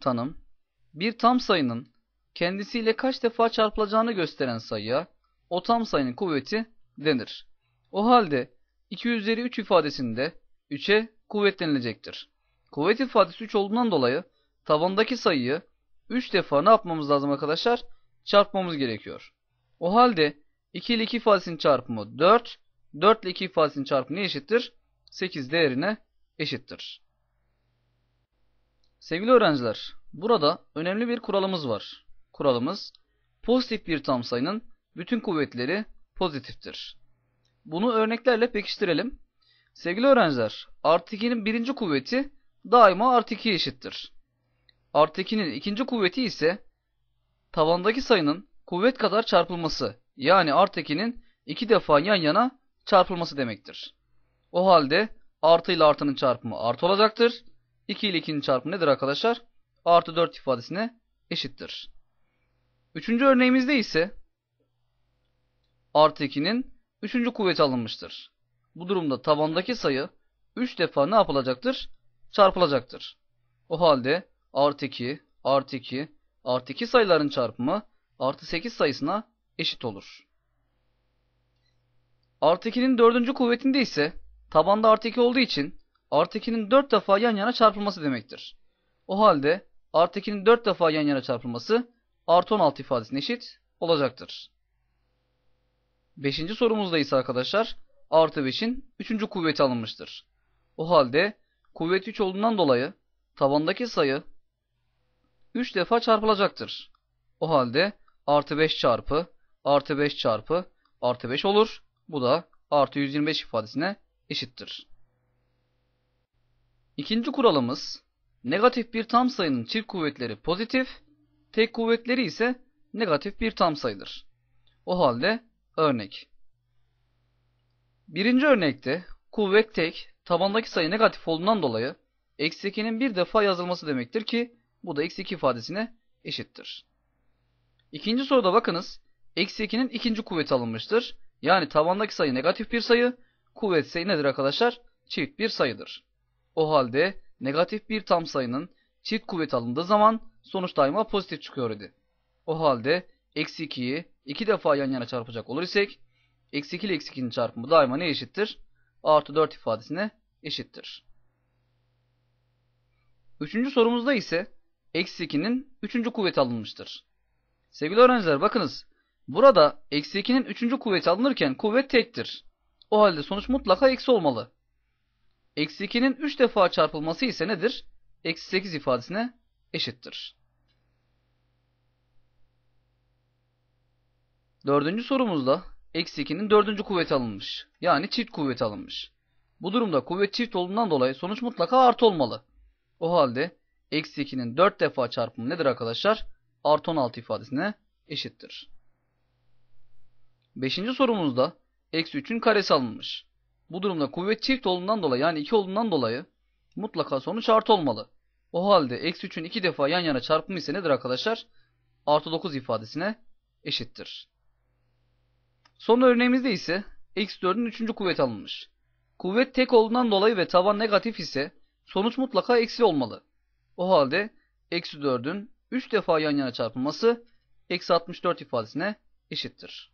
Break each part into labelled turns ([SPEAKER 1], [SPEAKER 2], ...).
[SPEAKER 1] tanım bir tam sayının kendisiyle kaç defa çarpılacağını gösteren sayıya o tam sayının kuvveti denir. O halde 2 üzeri 3 ifadesinde 3'e kuvvetlenilecektir. Kuvvet ifadesi 3 olduğundan dolayı tabandaki sayıyı 3 defa ne yapmamız lazım arkadaşlar? Çarpmamız gerekiyor. O halde 2 ile 2 ifadesinin çarpımı 4, 4 ile 2 ifadesinin çarpımı ne eşittir? 8 değerine eşittir. Sevgili öğrenciler, burada önemli bir kuralımız var. Kuralımız, pozitif bir tam sayının bütün kuvvetleri pozitiftir. Bunu örneklerle pekiştirelim. Sevgili öğrenciler, artı 2'nin birinci kuvveti daima artı 2'ye eşittir. Artı 2'nin ikinci kuvveti ise tavandaki sayının kuvvet kadar çarpılması. Yani artı 2'nin iki defa yan yana çarpılması demektir. O halde artı ile artının çarpımı artı olacaktır. 2 ile 2'nin çarpımı nedir arkadaşlar? Artı 4 ifadesine eşittir. Üçüncü örneğimizde ise artı 2'nin üçüncü kuvveti alınmıştır. Bu durumda tabandaki sayı 3 defa ne yapılacaktır? Çarpılacaktır. O halde artı 2, artı 2, artı 2 sayıların çarpımı artı 8 sayısına eşit olur. Artı 2'nin dördüncü kuvvetinde ise tabanda artı 2 olduğu için artı 2'nin 4 defa yan yana çarpılması demektir. O halde artı 2'nin 4 defa yan yana çarpılması artı 16 ifadesine eşit olacaktır. Beşinci sorumuzda ise arkadaşlar artı 5'in 3. kuvveti alınmıştır. O halde kuvvet 3 olduğundan dolayı tabandaki sayı 3 defa çarpılacaktır. O halde artı 5 çarpı artı 5 çarpı artı 5 olur. Bu da artı 125 ifadesine eşittir. İkinci kuralımız negatif bir tam sayının çift kuvvetleri pozitif, tek kuvvetleri ise negatif bir tam sayıdır. O halde örnek. Birinci örnekte kuvvet tek, tabandaki sayı negatif olduğundan dolayı eksi 2'nin bir defa yazılması demektir ki bu da eksi 2 ifadesine eşittir. İkinci soruda bakınız eksi 2'nin ikinci kuvveti alınmıştır. Yani tabandaki sayı negatif bir sayı, kuvvet sayı nedir arkadaşlar? Çift bir sayıdır. O halde negatif bir tam sayının çift kuvvet alındığı zaman sonuç daima pozitif çıkıyor idi. O halde eksi 2'yi 2 defa yan yana çarpacak olur isek eksi 2 ile eksi 2'nin çarpımı daima ne eşittir? Artı 4 ifadesine eşittir. Üçüncü sorumuzda ise eksi 2'nin üçüncü kuvveti alınmıştır. Sevgili öğrenciler bakınız. Burada eksi 2'nin üçüncü kuvveti alınırken kuvvet tektir. O halde sonuç mutlaka eksi olmalı. Eksi 2'nin 3 defa çarpılması ise nedir? Eksi 8 ifadesine eşittir. Dördüncü sorumuzda eksi 2'nin dördüncü kuvveti alınmış. Yani çift kuvveti alınmış. Bu durumda kuvvet çift olduğundan dolayı sonuç mutlaka artı olmalı. O halde eksi 2'nin 4 defa çarpımı nedir arkadaşlar? Artı 16 ifadesine eşittir. Beşinci sorumuzda eksi 3'ün karesi alınmış. Bu durumda kuvvet çift olduğundan dolayı yani 2 olduğundan dolayı mutlaka sonuç artı olmalı. O halde eksi 3'ün 2 defa yan yana çarpımı ise nedir arkadaşlar? Artı 9 ifadesine eşittir. Son örneğimizde ise eksi 4'ün 3. kuvveti alınmış. Kuvvet tek olduğundan dolayı ve taban negatif ise sonuç mutlaka eksi olmalı. O halde eksi 4'ün 3 defa yan yana çarpılması eksi 64 ifadesine eşittir.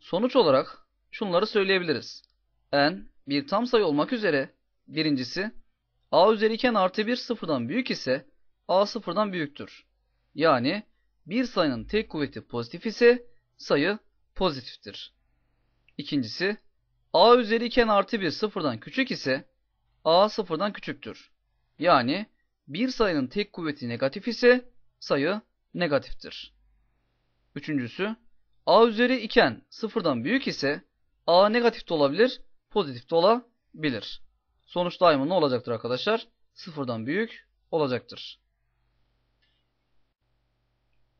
[SPEAKER 1] Sonuç olarak şunları söyleyebiliriz. n bir tam sayı olmak üzere birincisi a üzeri 2 artı 1 sıfırdan büyük ise a sıfırdan büyüktür. Yani bir sayının tek kuvveti pozitif ise sayı pozitiftir. İkincisi a üzeri 2 artı 1 sıfırdan küçük ise a sıfırdan küçüktür. Yani bir sayının tek kuvveti negatif ise sayı negatiftir. Üçüncüsü a üzeri iken sıfırdan büyük ise a negatif de olabilir, pozitif de olabilir. Sonuç daima ne olacaktır arkadaşlar? Sıfırdan büyük olacaktır.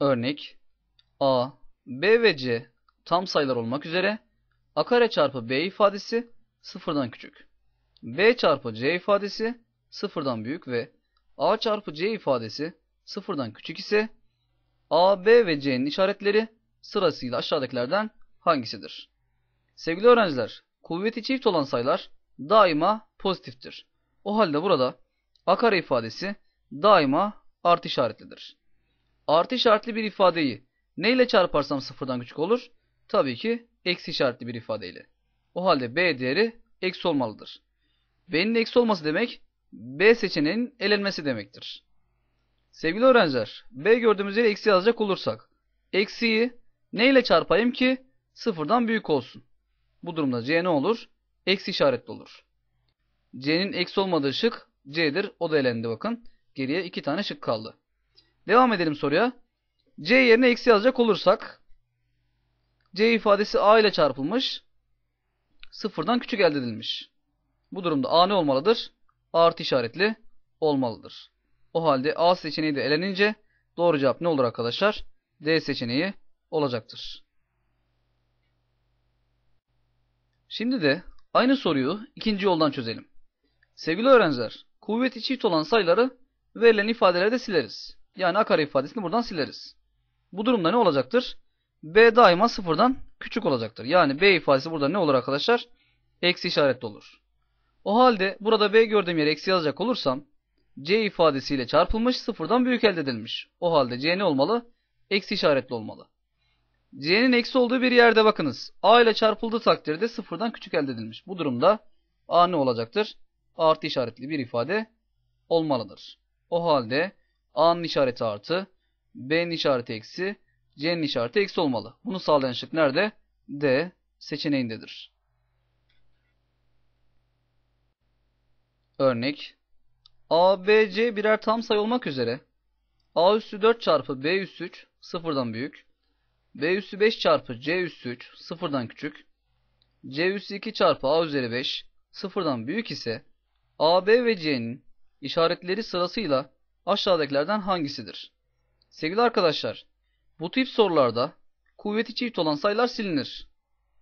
[SPEAKER 1] Örnek a, b ve c tam sayılar olmak üzere a kare çarpı b ifadesi sıfırdan küçük. b çarpı c ifadesi sıfırdan büyük ve a çarpı c ifadesi sıfırdan küçük ise a, b ve c'nin işaretleri sırasıyla aşağıdakilerden hangisidir? Sevgili öğrenciler, kuvveti çift olan sayılar daima pozitiftir. O halde burada a kare ifadesi daima artı işaretlidir. Artı işaretli bir ifadeyi neyle çarparsam sıfırdan küçük olur? Tabii ki eksi işaretli bir ifadeyle. O halde B değeri eksi olmalıdır. B'nin eksi olması demek B seçeneğinin elenmesi demektir. Sevgili öğrenciler, B gördüğümüz yere eksi yazacak olursak, eksiyi neyle çarpayım ki sıfırdan büyük olsun? Bu durumda C ne olur? Eksi işaretli olur. C'nin eksi olmadığı şık C'dir. O da elendi bakın. Geriye iki tane şık kaldı. Devam edelim soruya. C yerine eksi yazacak olursak C ifadesi A ile çarpılmış. Sıfırdan küçük elde edilmiş. Bu durumda A ne olmalıdır? Artı işaretli olmalıdır. O halde A seçeneği de elenince doğru cevap ne olur arkadaşlar? D seçeneği olacaktır. Şimdi de aynı soruyu ikinci yoldan çözelim. Sevgili öğrenciler, kuvveti çift olan sayıları verilen ifadelerde sileriz. Yani a kare ifadesini buradan sileriz. Bu durumda ne olacaktır? B daima sıfırdan küçük olacaktır. Yani B ifadesi burada ne olur arkadaşlar? Eksi işaretli olur. O halde burada B gördüğüm yere eksi yazacak olursam C ifadesiyle çarpılmış sıfırdan büyük elde edilmiş. O halde C ne olmalı? Eksi işaretli olmalı. C'nin eksi olduğu bir yerde bakınız. A ile çarpıldığı takdirde sıfırdan küçük elde edilmiş. Bu durumda A ne olacaktır? Artı işaretli bir ifade olmalıdır. O halde A'nın işareti artı, B'nin işareti eksi, C'nin işareti eksi olmalı. Bunu sağlayan şık nerede? D seçeneğindedir. Örnek A, B, C birer tam sayı olmak üzere A üssü 4 çarpı B üssü 3 sıfırdan büyük. B üssü 5 çarpı C üssü 3 sıfırdan küçük. C üssü 2 çarpı A üzeri 5 sıfırdan büyük ise A, B ve C'nin işaretleri sırasıyla aşağıdakilerden hangisidir? Sevgili arkadaşlar, bu tip sorularda kuvveti çift olan sayılar silinir.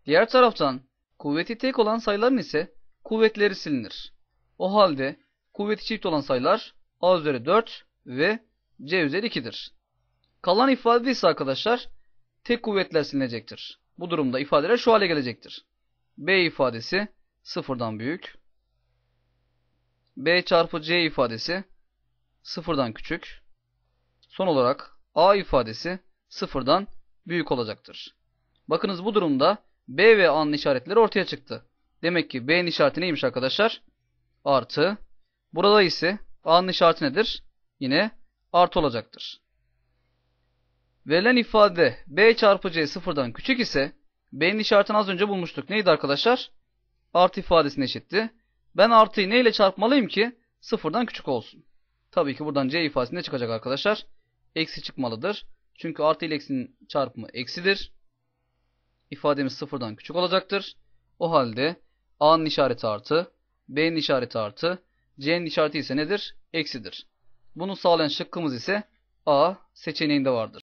[SPEAKER 1] Diğer taraftan kuvveti tek olan sayıların ise kuvvetleri silinir. O halde kuvveti çift olan sayılar A üzeri 4 ve C üzeri 2'dir. Kalan ifade ise arkadaşlar tek kuvvetler silinecektir. Bu durumda ifadeler şu hale gelecektir. B ifadesi sıfırdan büyük. B çarpı C ifadesi sıfırdan küçük. Son olarak A ifadesi sıfırdan büyük olacaktır. Bakınız bu durumda B ve A'nın işaretleri ortaya çıktı. Demek ki B'nin işareti neymiş arkadaşlar? Artı. Burada ise A'nın işareti nedir? Yine artı olacaktır. Verilen ifade B çarpı C sıfırdan küçük ise B'nin işaretini az önce bulmuştuk. Neydi arkadaşlar? Artı ifadesine eşitti. Ben artıyı neyle çarpmalıyım ki sıfırdan küçük olsun? Tabii ki buradan C ifadesi ne çıkacak arkadaşlar? Eksi çıkmalıdır. Çünkü artı ile eksinin çarpımı eksidir. İfademiz sıfırdan küçük olacaktır. O halde A'nın işareti artı, B'nin işareti artı, C'nin işareti ise nedir? Eksidir. Bunu sağlayan şıkkımız ise A seçeneğinde vardır.